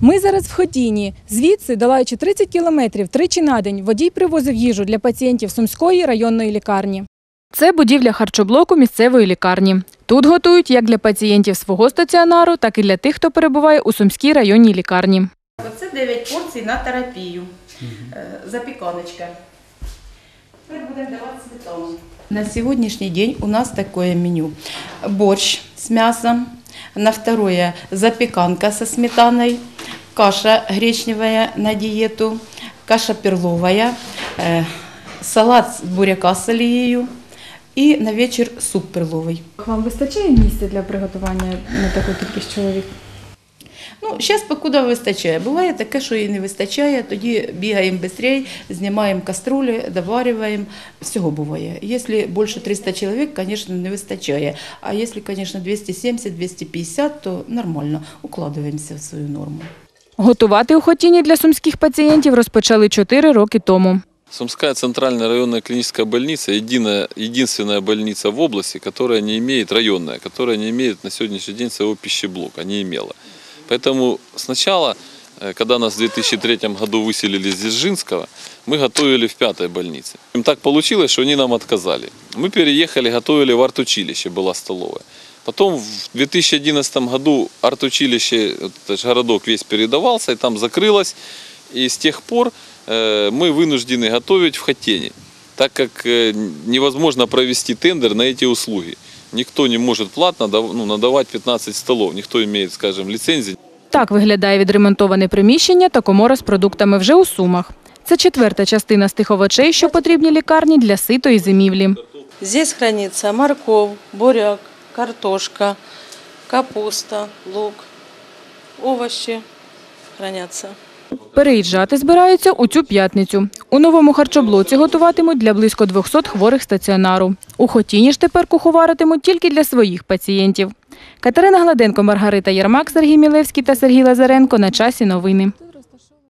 Ми зараз в Хотіні. Звідси, долаючи 30 кілометрів тричі на день, водій привозив їжу для пацієнтів Сумської районної лікарні. Це будівля харчоблоку місцевої лікарні. Тут готують як для пацієнтів свого стаціонару, так і для тих, хто перебуває у Сумській районній лікарні. Оце 9 порцій на терапію. Е, Запіканочка. Тепер будемо давати сметану. На сьогоднішній день у нас таке меню. Борщ з м'ясом, на второе запеканка со сметаной, каша гречневая на диету, каша перловая, э, салат з буряка з олією і на вечір суп перловий. Вам вистачає місця для приготування на таку кількість чоловік? Ну, зараз покуда вистачає. Буває таке, що і не вистачає, тоді бігаємо швидше, знімаємо каструлі, доварюємо. Всього буває. Якщо більше 300 чоловік, звісно, не вистачає. А якщо, звісно, 270-250, то нормально, укладуємося в свою норму. Готувати у Хотіні для сумських пацієнтів розпочали 4 роки тому. Сумская центральная районная клиническая больница единая, единственная больница в области, которая не имеет, районная, которая не имеет на сегодняшний день своего пищеблока, не имела. Поэтому сначала, э, когда нас в 2003 году выселили из Дзержинского, мы готовили в пятой больнице. Им так получилось, что они нам отказали. Мы переехали, готовили в артучилище, была столовая. Потом в 2011 году артучилище, это ж городок весь передавался, и там закрылось. И с тех пор э, мы вынуждены готовить в Хотене, так как э, невозможно провести тендер на эти услуги. Никто не может платно дав- ну, надавать 15 столов, никто имеет, скажем, лицензии. Так виглядає відремонтоване приміщення та комора з продуктами вже у Сумах. Це четверта частина з тих овочей, що потрібні лікарні для ситої зимівлі. Здесь хранится морковь, буряк, картошка, капуста, лук, овощи хранятся. Переїжджати збираються у цю п'ятницю. У новому харчоблоці готуватимуть для близько 200 хворих стаціонару. У Хотіні ж тепер куховаритимуть тільки для своїх пацієнтів. Катерина Гладенко, Маргарита Єрмак, Сергій Мілевський та Сергій Лазаренко. На часі новини.